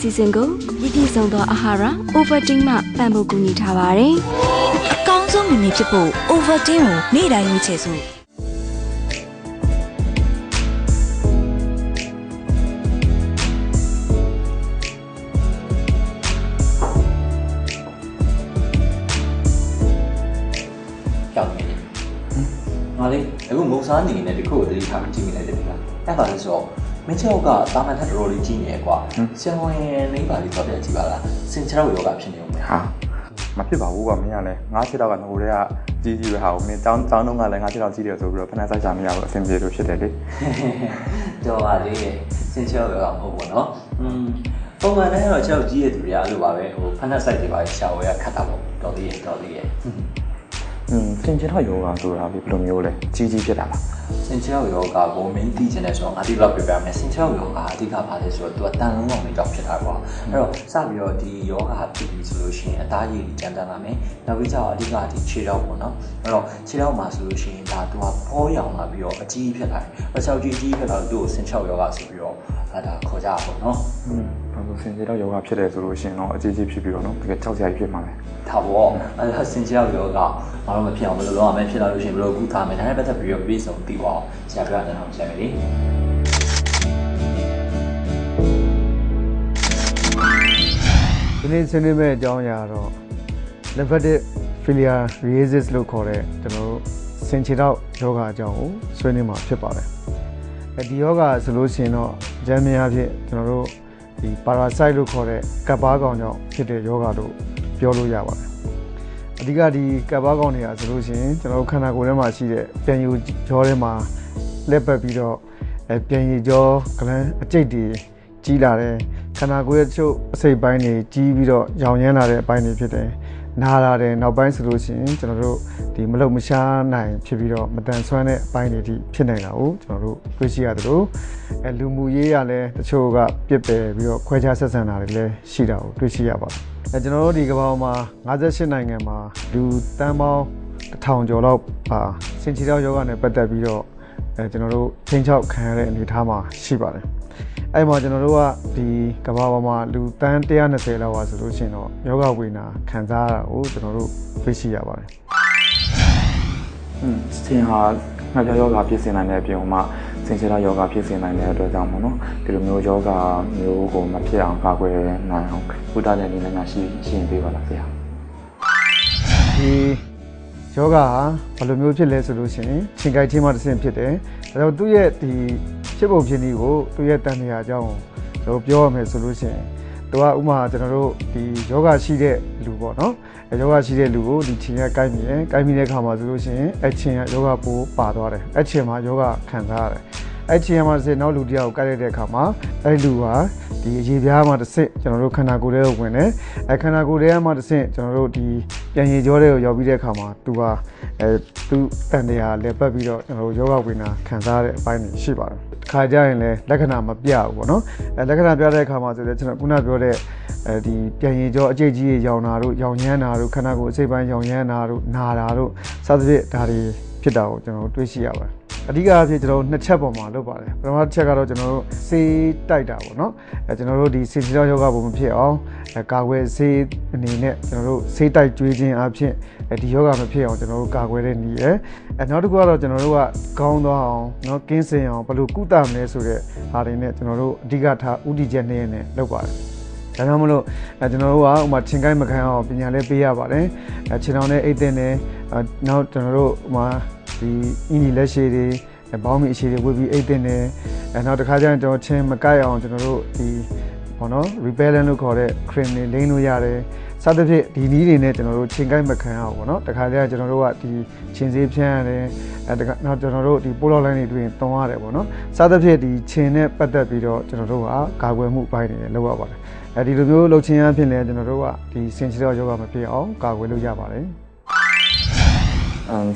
စီစဉ်ကိုရည်တည်ဆုံးသောအာဟာရ Ovaltine မှပံ့ပိုးကူညီထားပါတယ်။အကောင်းဆုံးမင်းမင်းဖြစ်ဖို့ Ovaltine ကိုနေ့တိုင်းရွေးချယ်စို့ကြောက်နေတယ်ငါလေးအခုမုံစားနေနေတခုကိုတတိထားပြီးကြည့်နေလိုက်တယ်ဗျာအဲ့ပါလဲဆိုတော့ မင်းချောက်ကတာမန်ထက်တော်တော်လေးကြီးနေကွာဆရာဝန်လိမ့်ပါလေးတော့ပြန်ကြည့်ပါလားစင်ချောက်ယောဂဖြစ်နေဦးမယ် ဟာမဖြစ်ပါဘူးကွာမင်းကလည်းငါးချက်တော့ကငိုတဲ့ကကြီးကြီးပဲဟာကိုမင်းတောင်းတောင်းတော့ကလည်းငါးချက်တော့ကြီးတယ်ဆိုပြီးတော့ဖဏ္ဍဆိုင်ချမရဘူးအဆင်ပြေလို့ဖြစ်တယ်လေ တော်ပါလေစင်ချောက်ယောဂမဟုတ်ဘူးနော်อืมပုံမှန်တည်းတော့ချောက်ကြီးရဲ့သူတွေကအဲ့လိုပါပဲဟိုဖက်နက်ဆိုင်တွေပါရှာဝယ်ရခတ်တာပေါ့တော်သေးရဲ့တော်သေးရဲ့ อืมသင်ချင်တော့ယောဂဆိုတာဘယ်လိုမျိုးလဲကြီးကြီးဖြစ်တာလား စင်ချောက်ယောဂကိုမင်းသိချင်တယ်ဆိုတော့ငါဒီလောက်ပြပြမယ်စင်ချောက်ယောဂအဓိကပါလဲဆိုတော့သူကတန်လုံးအောင်လေးတော့ဖြစ်တာကွာအဲ့တော့စပြီးတော့ဒီယောဂဖြစ်ပြီးဆိုလို့ရှိရင်အသားရည်ကြမ်းတမ်းလာမယ်နောက်ပြီးကျတော့အဓိကဒီခြေထောက်ပေါ့နော်အဲ့တော့ခြေထောက်မှာဆိုလို့ရှိရင်ဒါသူကဖောရောင်လာပြီးတော့အကြီးဖြစ်လာတယ်အချောက်ကြီးကြီးဖြစ်လာတော့သူ့ကိုစင်ချောက်ယောဂဆိုပြီးတော့အဲ့ဒါခေါ်ကြတာပေါ့နော် อืมဘာလို့သင်ချင်တော့ယောဂဖြစ်တယ်ဆိုလို့ရှိရင်တော့အကြီးကြီးဖြစ်ပြီးတော့နော်တကယ်ကြောက်စရာကြီးဖြစ်မှာလေဒါပေါ့အဲ့ဒါစင်ချောက်ယောဂမတော့မဖြစ်အောင်ဘယ်လိုလုပ်ရမလဲဖြစ်လာလို့ရှိရင်ဘယ်လိုကုသမယ်ဒါနဲ့ပတ်သက်ပြီးတော့ပြေဆုံးသိပါအောင်ဆရာပြောတာတော့ဆရာမယ်လေဒီနေ့ဆွေးနွေးမယ့်အကြောင်းအရာတော့ lymphatic filariasis လို့ခေါ်တဲ့ကျွန်တော်တို့ဆင်ခြေထောက်ယောဂအကြောင်းကိုဆွေးနွေးမှာဖြစ်ပါတယ်။အဲဒီယောဂဆိုလို့ရှိရင်တော့ဂျမ်းမင်းအဖြစ်ကျွန်တော်တို့ ဒီ parasite လို့ခေါ်တဲ့ကပ်ပါးကောင်ကြောင့်ဖြစ်တဲ့ယောဂလို့ပြောလို့ရပါတယ်။အဓိကဒီကပ်ပါးကောင်တွေကဆိုလို့ရှိရင်ကျွန်တော်တို့ခန္ဓာကိုယ်ထဲမှာရှိတဲ့ပြန်ယူကြောထဲမှာလက်ပတ်ပြီးတော့အဲပြန်ရည်ကြောကလန်းအကျိတ်တွေကြီးလာတယ်ခန္ဓာကိုယ်ရဲ့တချို့အစိတ်ပိုင်းတွေကြီးပြီးတော့ရောင်ရမ်းလာတဲ့အပိုင်းတွေဖြစ်တယ် နာလာတယ်နောက်ပိုင်းဆိုလို့ရှိရင်ကျွန်တော်တို့ဒီမလုံမရှားနိုင်ဖြစ်ပြီးတော့မတန်ဆွမ်းတဲ့အပိုင်းတွေထိဖြစ်နေတာကိုကျွန်တော်တို့တွေ့ရှိရတယ်လို့အဲလူမှုရေးရလဲတချို့ကပြစ်ပယ်ပြီးတော့ခွဲခြားဆက်ဆံတာတွေလည်းရှိတာကိုတွေ့ရှိရပါတယ်အဲကျွန်တော်တို့ဒီကမ္ဘာမှာ58နိုင်ငံမှာလူတန်းပေါင်းတစ်ထောင်ကျော်လောက်ပါစင်ချီတောက်ယောဂနဲ့ပတ်သက်ပြီးတော့ အဲကျွန်တော်တို့ချင်းချောက်ခံရတဲ့အနေအထားမှာရှိပါတယ်အဲ့မှာကျွန်တော်တို့ကဒီကမ္ဘာပေါ်မှာလူတန်း120လောက်ပါဆိုလို့ရှိရင်တော့ယောဂဝေနာခံစားရတာကိုကျွန်တော်တို့သိရှိရပါတယ်อืมစင်ဟာငှက်ပြားယောဂဖြစ်စေနိုင်တဲ့အပြင်မှာစင်ချင်တော့ယောဂဖြစ်စေနိုင်တဲ့အတွက်ကြောင့်မို့နော်ဒီလိုမျိုးယောဂမျိုးကိုမဖြစ်အောင်ကာကွယ်နိုင်အောင်ကုသတဲ့နည်းလမ်းများရှိရှိရင်ပေးပါလားဆရာဒီ ယောဂဟာဘယ်လိုမျိုးဖြစ်လဲဆိုလို့ရှိရင်ချိန်ကိုက်ချင်းမှတစ်ဆင့်ဖြစ်တယ်။ဒါကြောင့်သူ့ရဲ့ဒီဖြစ်ပုံဖြစ်နည်းကိုသူ့ရဲ့တန်မြာအကြောင်းကိုကျွန်တော်ပြောရမယ်ဆိုလို့ရှိရင်သူကဥမာကျွန်တော်တို့ဒီယောဂရှိတဲ့လူပေါ့နော်။အဲယောဂရှိတဲ့လူကိုဒီချိန်ကကိုက်မြင်ကိုက်မြင်တဲ့အခါမှာဆိုလို့ရှိရင်အချိန်ကယောဂပိုးပါသွားတယ်။အချိန်မှာယောဂခံစားရတယ်။အဲ့ချိန်မှာတစ်စနောက်လူတစ်ယောက်ကိုက်လိုက်တဲ့အခါမှာအဲ့လူဟာ ဒီအရေးပြားမှာတစ်စက်ကျွန်တော်တို့ခန္ဓာကိုယ်ထဲကိုဝင်တယ်အဲခန္ဓာကိုယ်ထဲမှာတစ်စက်ကျွန်တော်တို့ဒီပြန်ရည်ကြောတွေကိုရောက်ပြီးတဲ့အခါမှာသူဟာအဲသူတန်တရားလဲပတ်ပြီးတော့ကျွန်တော်တို့ယောဂဝိနာခံစားရတဲ့အပိုင်းတွေရှိပါတယ်ခါကြရင်လည်းလက္ခဏာမပြဘူးပေါ့နော်အဲလက္ခဏာပြတဲ့အခါမှာဆိုလည်းကျွန်တော်ခုနပြောတဲ့အဲဒီပြန်ရည်ကြောအကျိတ်ကြီးတွေရောင်တာတို့ရောင်ရမ်းတာတို့ခန္ဓာကိုယ်အစိတ်ပိုင်းရောင်ရမ်းတာတို့နာတာတို့စသဖြင့်ဒါတွေဖြစ်တာကိုကျွန်တော်တို့တွေ့ရှိရပါတယ် အဓိကအားဖြင့်ကျွန်တော်တို့နှစ်ချက်ပေါ်မှာလုပ်ပါတယ်ပထမတစ်ချက်ကတော့ကျွန်တော်တို့ဆေးတိုက်တာပေါ့နော်အဲကျွန်တော်တို့ဒီဆေးကြောယောဂပုံမဖြစ်အောင်ကာကွယ်ဆေးအနေနဲ့ကျွန်တော်တို့ဆေးတိုက်ကြွေးခြင်းအားဖြင့်ဒီယောဂမဖြစ်အောင်ကျွန်တော်တို့ကာကွယ်တဲ့နည်းရယ်အဲနောက်တစ်ခုကတော့ကျွန်တော်တို့ကခေါင်းသွားအောင်နော်ကင်းစင်အောင်ဘယ်လိုကုသမလဲဆိုတဲ့ဟာတွေနဲ့ကျွန်တော်တို့အဓိကထားဥတီချက်နေနဲ့လုပ်ပါတယ်ဒါကြောင့်မလို့အဲကျွန်တော်တို့ကဥမာချင်းကိုင်းမခံအောင်ပညာလေးပေးရပါတယ်အဲခြေထောင်နဲ့အိတ်တဲ့နဲ့နောက်ကျွန်တော်တို့ဥမာ ဒီအင်းကြီးလက်ရှည်တွေအဲဘောင်းမီအရှည်တွေဝတ်ပြီးအိတ်တင်နဲ့အဲနောက်တစ်ခါကျရင်ကျွန်တော်ချင်းမကိုက်အောင်ကျွန်တော်တို့ဒီဘောနော် repellent လို့ခေါ်တဲ့ cream တွေလိမ့်လို့ရတယ်စသဖြင့်ဒီနည်းတွေနဲ့ကျွန်တော်တို့ချင်းကိုက်မခံအောင်ပေါ့နော်တခါကျရင်ကျွန်တော်တို့ကဒီချင်းစေးဖြန်းရတယ်အဲတခါနောက်ကျွန်တော်တို့ဒီပိုးလောက်လိုင်းတွေတွင်တွန်းရတယ်ပေါ့နော်စသဖြင့်ဒီချင်းနဲ့ပတ်သက်ပြီးတော့ကျွန်တော်တို့ကကာကွယ်မှုပိုင်းတွေလုပ်ရပါတယ်အဲဒီလိုမျိုးလှုပ်ချင်းအဖြစ်လဲကျွန်တော်တို့ကဒီစင်ချီတော့ယောဂမဖြစ်အောင်ကာကွယ်လို့ရပါတယ်အမ်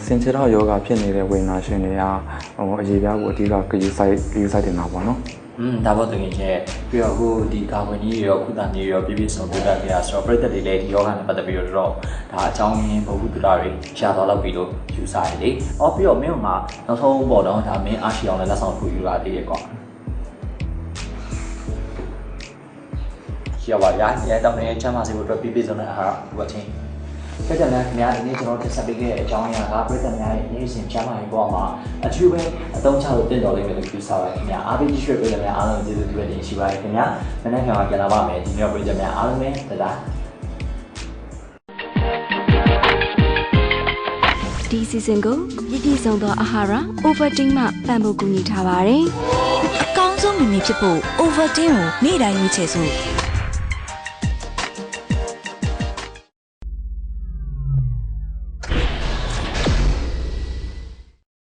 စင်ချင်တော့ယောဂဖြစ်နေတဲ့ဝေဒနာရှင်တွေကဟိုအရေးပြားကိုအဓိကကယူဆိုင်ကယူဆိုင်တင်တာပေါ့နော်อืมဒါပေါ့တကယ်ချင်းပြီးတော့အခုဒီကာဝင်ကြီးတွေရောကုသနေရောပြပြဆုံးပြပြကြရဆိုတော့ပြည့်တဲ့တွေလည်းဒီယောဂနဲ့ပတ်သက်ပြီးတော့ဒါအကြောင်းရင်းဘဝတုဒ္ဒတွေရှားသွားလောက်ပြီလို့ယူဆရတယ်လေ။အော်ပြီးတော့မင်းကနောက်ဆုံးပေါ်တော့ဒါမင်းအားရှိအောင်လည်းလက်ဆောင်ထူယူလာသေးရဲ့ကွာရှိရပါဗျာရဲတောင်းနေချမ်းသာစေဖို့အတွက်ပြည့်ပြည့်စုံတဲ့အာဟာရဥပချင်း ပြတဲ့များခင်ဗျာဒီနေ့ကျွန်တော်တင်ဆက်ပေးခဲ့တဲ့အကြောင်းအရာကပြည်သက်များရဲ့နေ့စဉ်ချမ်းသာရေးပေါ်မှာအထူးပဲအသုံးချလို့တင့်တော်လိမ့်မယ်လို့ယူဆပါတယ်ခင်ဗျာအားပေးကြည့်ရွှေပြည်သက်များအားလုံးကျေးဇူးပြုတင်ရှိပါတယ်ခင်ဗျာမနေ့ကမှပြန်လာပါမယ်ဒီနေ့ပြည်သက်များအားလုံးပဲတဒါဒီစီစဉ်ကိုပြည့်ပြည့်စုံသောအာဟာရ Ovaltine မှပံ့ပိုးကူညီထားပါတယ်အကောင်းဆုံးမမေဖြစ်ဖို့ Ovaltine ကိုနေ့တိုင်းရွေးချယ်စို့